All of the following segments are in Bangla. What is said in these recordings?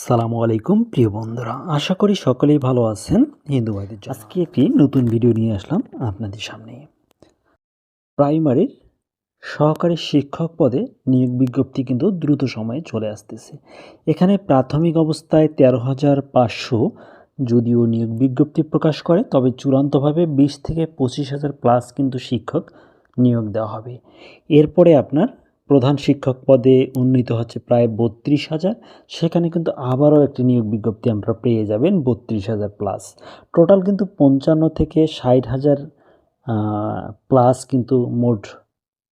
আসসালামু আলাইকুম, প্রিয় বন্ধুরা। আশা করি সকলেই ভালো আছেন। হিন্দু ভাইদের। আজকে একটি নতুন ভিডিও নিয়ে আসলাম আপনাদের সামনে। প্রাইমারির সহকারী শিক্ষক পদে নিয়োগ বিজ্ঞপ্তি কিন্তু দ্রুত সময়ে চলে আসতেছে। এখানে প্রাথমিক অবস্থায় তেরো হাজার পাঁচশো যদিও নিয়োগ বিজ্ঞপ্তি প্রকাশ করে, তবে চূড়ান্তভাবে বিশ থেকে পঁচিশ হাজার প্লাস কিন্তু শিক্ষক নিয়োগ দেওয়া হবে। এরপরে আপনার প্রধান শিক্ষক পদে উন্নীত হচ্ছে প্রায় বত্রিশ হাজার। সেখানে কিন্তু আবারও একটি নিয়োগ বিজ্ঞপ্তি আমরা পেয়ে যাবেন বত্রিশ হাজার প্লাস টোটাল কিন্তু পঞ্চান্ন থেকে ষাট হাজার প্লাস কিন্তু মোট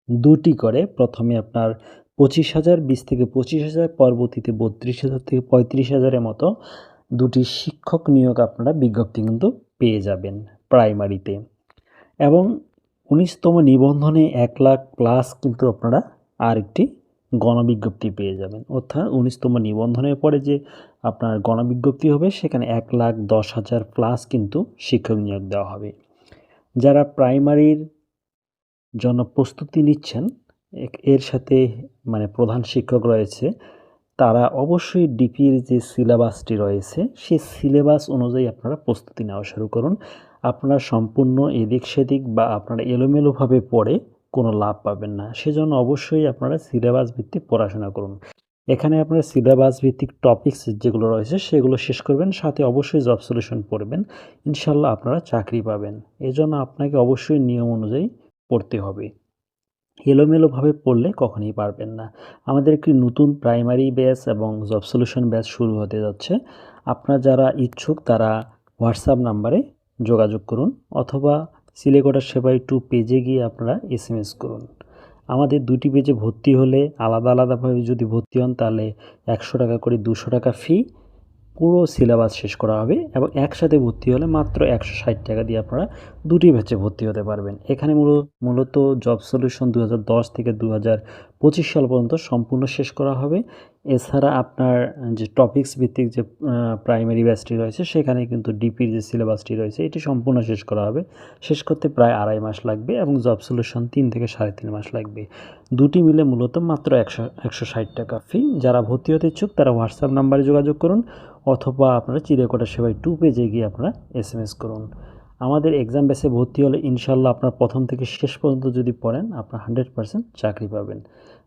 দুটি করে। প্রথমে আপনার পঁচিশ হাজার, বিশ থেকে পঁচিশ হাজার, পরবর্তীতে বত্রিশ হাজার থেকে পঁয়ত্রিশ হাজারের মতো দুটি শিক্ষক নিয়োগ আপনারা বিজ্ঞপ্তি কিন্তু পেয়ে যাবেন প্রাইমারিতে। এবং উনিশতম নিবন্ধনে এক লাখ প্লাস কিন্তু আপনারা আরেকটি গণবিজ্ঞপ্তি পেয়ে যাবেন। অর্থাৎ উনিশতম নিবন্ধনের পরে যে আপনার গণবিজ্ঞপ্তি হবে, সেখানে এক লাখ দশ হাজার প্লাস কিন্তু শিক্ষক নিয়োগ দেওয়া হবে। যারা প্রাইমারির জন্য প্রস্তুতি নিচ্ছেন এর সাথে মানে প্রধান শিক্ষক রয়েছে, তারা অবশ্যই ডিপির যে সিলেবাসটি রয়েছে, সেই সিলেবাস অনুযায়ী আপনারা প্রস্তুতি নেওয়া শুরু করুন। আপনারা সম্পূর্ণ এদিক সেদিক বা আপনারা এলোমেলোভাবে পড়ে কোনো লাভ পাবেন না। সেজন্য অবশ্যই আপনারা সিলেবাস ভিত্তিক পড়াশোনা করুন। এখানে আপনারা সিলেবাস ভিত্তিক টপিকস যেগুলো রয়েছে সেগুলো শেষ করবেন, সাথে অবশ্যই জব সলিউশন পড়বেন। ইনশাল্লাহ আপনারা চাকরি পাবেন। এজন্য আপনাকে অবশ্যই নিয়ম অনুযায়ী পড়তে হবে। এলোমেলোভাবে পড়লে কখনোই পারবেন না। আমাদের একটি নতুন প্রাইমারি ব্যাচ এবং জব সলিউশন ব্যাচ শুরু হতে যাচ্ছে। আপনারা যারা ইচ্ছুক তারা হোয়াটসঅ্যাপ নাম্বারে যোগাযোগ করুন অথবা সিলেকোটা সেবাই টু পেজে গিয়ে আপনারা এস এম এস করুন। আমাদের দুটি পেজে ভর্তি হলে আলাদা আলাদাভাবে যদি ভর্তি হন, তাহলে একশো টাকা করে দুশো টাকা ফি পুরো সিলেবাস শেষ করা হবে এবং একসাথে ভর্তি হলে মাত্র একশো ষাট টাকা দিয়ে আপনারা দুটি ব্যাচে ভর্তি হতে পারবেন। এখানে মূল- মূলত জব সলিউশন দু হাজার দশ থেকে দু সাল পর্যন্ত সম্পূর্ণ শেষ করা হবে। এছাড়া আপনার যে টপিক্স ভিত্তিক যে প্রাইমারি ব্যাচটি রয়েছে, সেখানে কিন্তু ডিপির যে সিলেবাসটি রয়েছে, এটি সম্পূর্ণ শেষ করা হবে। শেষ করতে প্রায় আড়াই মাস লাগবে এবং জব সলিউশন তিন থেকে সাড়ে তিন মাস লাগবে। দুটি মিলে মূলত মাত্র একশো একশো ষাট টাকা ফি যারা ভর্তি হতে ইচ্ছুক, তারা হোয়াটসঅ্যাপ নাম্বারে যোগাযোগ করুন অথবা আপনারা চিরেকোটা সেবায় টু পেজে গিয়ে আপনারা এস এম এস করুন। আমাদের এক্সাম বেসে ভর্তি হলে ইনশাল্লাহ আপনার প্রথম থেকে শেষ পর্যন্ত যদি পড়েন, আপনার হান্ড্রেড পার্সেন্ট চাকরি পাবেন।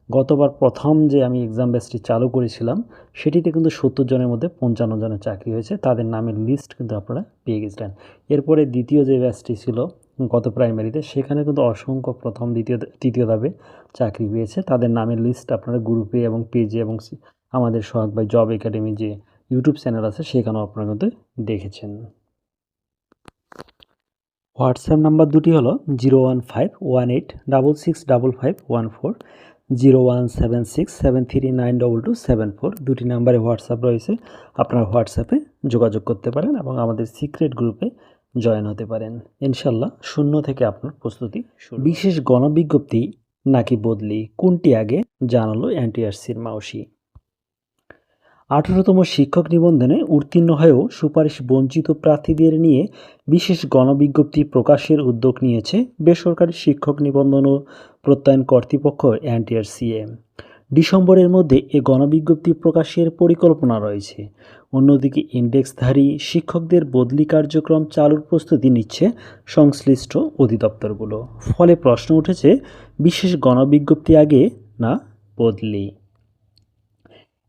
গতবার প্রথম যে আমি এক্সাম বেসটি চালু করেছিলাম, সেটিতে কিন্তু সত্তর জনের মধ্যে পঞ্চান্ন জনের চাকরি হয়েছে। তাদের নামের লিস্ট কিন্তু আপনারা পেয়ে গেছিলেন। এরপরে দ্বিতীয় যে ব্যাচটি ছিল গত প্রাইমারিতে সেখানে কিন্তু অসংখ্য প্রথম, দ্বিতীয়, তৃতীয় ধাপে চাকরি পেয়েছে। তাদের নামের লিস্ট আপনারা গ্রুপে এবং পেজে এবং আমাদের সোহাগ ভাই জব একাডেমি যে ইউটিউব চ্যানেল আছে, সেখানেও আপনারা কিন্তু দেখেছেন। হোয়াটসঅ্যাপ নাম্বার দুটি হলো zero one five one eight double six double five one four zero one seven six seven three nine double two seven four. দুটি নাম্বারে হোয়াটসঅ্যাপ রয়েছে। আপনারা হোয়াটসঅ্যাপে যোগাযোগ করতে পারেন এবং আমাদের সিক্রেট গ্রুপে জয়েন হতে পারেন। ইনশাল্লাহ শূন্য থেকে আপনার প্রস্তুতি। বিশেষ গণবিজ্ঞপ্তি নাকি বদলি? কোনটি আগে? জানালো এনটিআরসির মাউসি। আঠারোতম শিক্ষক নিবন্ধনে উত্তীর্ণ হয়েও সুপারিশ বঞ্চিত প্রার্থীদের নিয়ে বিশেষ গণবিজ্ঞপ্তি প্রকাশের উদ্যোগ নিয়েছে বেসরকারি শিক্ষক নিবন্ধন ও প্রত্যয়ন কর্তৃপক্ষ এনটিআরসিএ। ডিসেম্বরের মধ্যে এ গণবিজ্ঞপ্তি প্রকাশের পরিকল্পনা রয়েছে। অন্যদিকে ইন্ডেক্সধারী শিক্ষকদের বদলি কার্যক্রম চালুর প্রস্তুতি নিচ্ছে সংশ্লিষ্ট অধিদপ্তরগুলো। ফলে প্রশ্ন উঠেছে, বিশেষ গণবিজ্ঞপ্তি আগে না বদলি?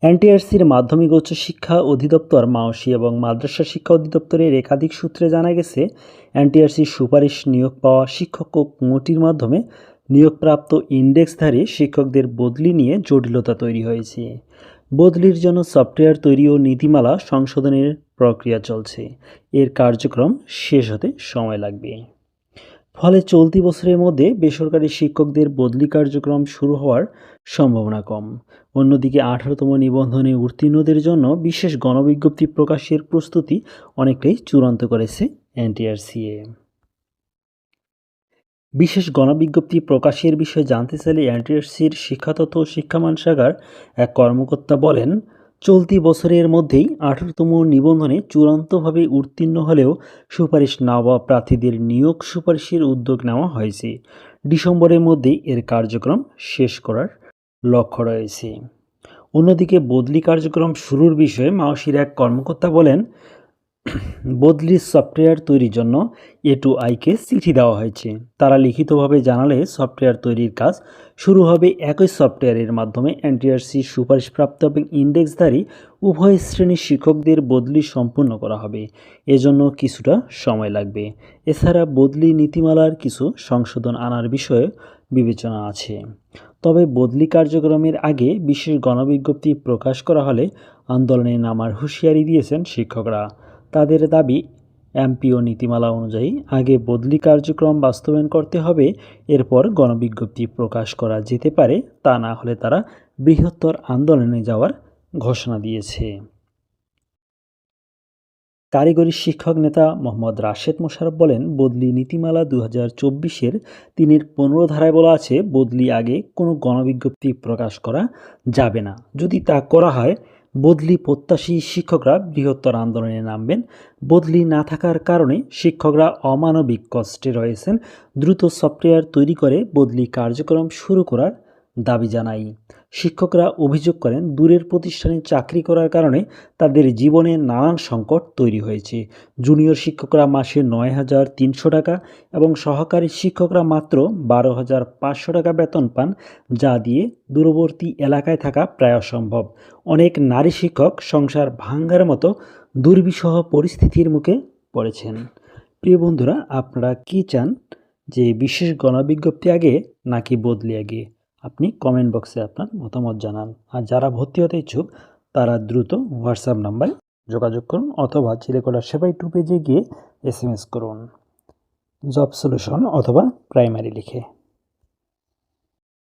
এনটিআরসির মাধ্যমিক উচ্চ শিক্ষা অধিদপ্তর মাওসি এবং মাদ্রাসা শিক্ষা অধিদপ্তরের একাধিক সূত্রে জানা গেছে, এনটিআরসির সুপারিশ নিয়োগ পাওয়া শিক্ষক ও কুঁটির মাধ্যমে নিয়োগপ্রাপ্ত ইন্ডেক্সধারী শিক্ষকদের বদলি নিয়ে জটিলতা তৈরি হয়েছে। বদলির জন্য সফটওয়্যার তৈরি ও নীতিমালা সংশোধনের প্রক্রিয়া চলছে। এর কার্যক্রম শেষ হতে সময় লাগবে। ফলে চলতি বছরের মধ্যে বেসরকারি শিক্ষকদের বদলি কার্যক্রম শুরু হওয়ার সম্ভাবনা কম। অন্যদিকে আঠারোতম নিবন্ধনে উত্তীর্ণদের জন্য বিশেষ গণবিজ্ঞপ্তি প্রকাশের প্রস্তুতি অনেকটাই চূড়ান্ত করেছে এনটিআরসিএ। বিশেষ গণবিজ্ঞপ্তি প্রকাশের বিষয়ে জানতে চাইলে এনটিআরসির শিক্ষাতত্ত্ব ও শিক্ষামান শাখার এক কর্মকর্তা বলেন চলতি বছরের মধ্যেই আঠারোতম নিবন্ধনে চূড়ান্তভাবে উত্তীর্ণ হলেও সুপারিশ না হওয়া প্রার্থীদের নিয়োগ সুপারিশের উদ্যোগ নেওয়া হয়েছে। ডিসেম্বরের মধ্যেই এর কার্যক্রম শেষ করার লক্ষ্য রয়েছে। অন্যদিকে বদলি কার্যক্রম শুরুর বিষয়ে মাওসির এক কর্মকর্তা বলেন বদলি সফটওয়্যার তৈরির জন্য এ টু আইকে চিঠি দেওয়া হয়েছে। তারা লিখিতভাবে জানালে সফটওয়্যার তৈরির কাজ শুরু হবে একই সফটওয়্যারের মাধ্যমে। এনটিআরসি সুপারিশপ্রাপ্ত এবং ইন্ডেক্সধারী উভয় শ্রেণির শিক্ষকদের বদলি সম্পূর্ণ করা হবে। এজন্য কিছুটা সময় লাগবে। এছাড়া বদলি নীতিমালার কিছু সংশোধন আনার বিষয়ে বিবেচনা আছে। তবে বদলি কার্যক্রমের আগে বিশেষ গণবিজ্ঞপ্তি প্রকাশ করা হলে আন্দোলনে নামার হুঁশিয়ারি দিয়েছেন শিক্ষকরা। তাদের দাবি, এমপিও নীতিমালা অনুযায়ী আগে বদলি কার্যক্রম বাস্তবায়ন করতে হবে, এরপর গণবিজ্ঞপ্তি প্রকাশ করা যেতে পারে, তা না হলে তারা বৃহত্তর আন্দোলনে যাওয়ার ঘোষণা দিয়েছে। কারিগরি শিক্ষক নেতা মোহাম্মদ রাশেদ মোশারফ বলেন, বদলি নীতিমালা দু হাজার চব্বিশের তিনের পনেরো ধারায় বলা আছে, বদলি আগে কোনো গণবিজ্ঞপ্তি প্রকাশ করা যাবে না। যদি তা করা হয় বদলি প্রত্যাশী শিক্ষকরা বৃহত্তর আন্দোলনে নামবেন। বদলি না থাকার কারণে শিক্ষকরা অমানবিক কষ্টে রয়েছেন। দ্রুত সফটওয়্যার তৈরি করে বদলি কার্যক্রম শুরু করার দাবি জানাই শিক্ষকরা অভিযোগ করেন, দূরের প্রতিষ্ঠানে চাকরি করার কারণে তাদের জীবনে নানান সংকট তৈরি হয়েছে। জুনিয়র শিক্ষকরা মাসে নয় হাজার তিনশো টাকা এবং সহকারী শিক্ষকরা মাত্র বারো হাজার পাঁচশো টাকা বেতন পান, যা দিয়ে দূরবর্তী এলাকায় থাকা প্রায় অসম্ভব। অনেক নারী শিক্ষক সংসার ভাঙ্গার মতো দুর্বিষহ পরিস্থিতির মুখে পড়েছেন। প্রিয় বন্ধুরা, আপনারা কি চান? যে বিশেষ গণবিজ্ঞপ্তি আগে নাকি বদলি আগে? আপনি কমেন্ট বক্সে আপনার মতামত জানান। আর যারা ভর্তি হতে ইচ্ছুক, তারা দ্রুত হোয়াটসঅ্যাপ নাম্বারে যোগাযোগ করুন অথবা চিলেকোলা সেবাই টু পেজে গিয়ে এস করুন। জব সলিউশন অথবা প্রাইমারি লিখে।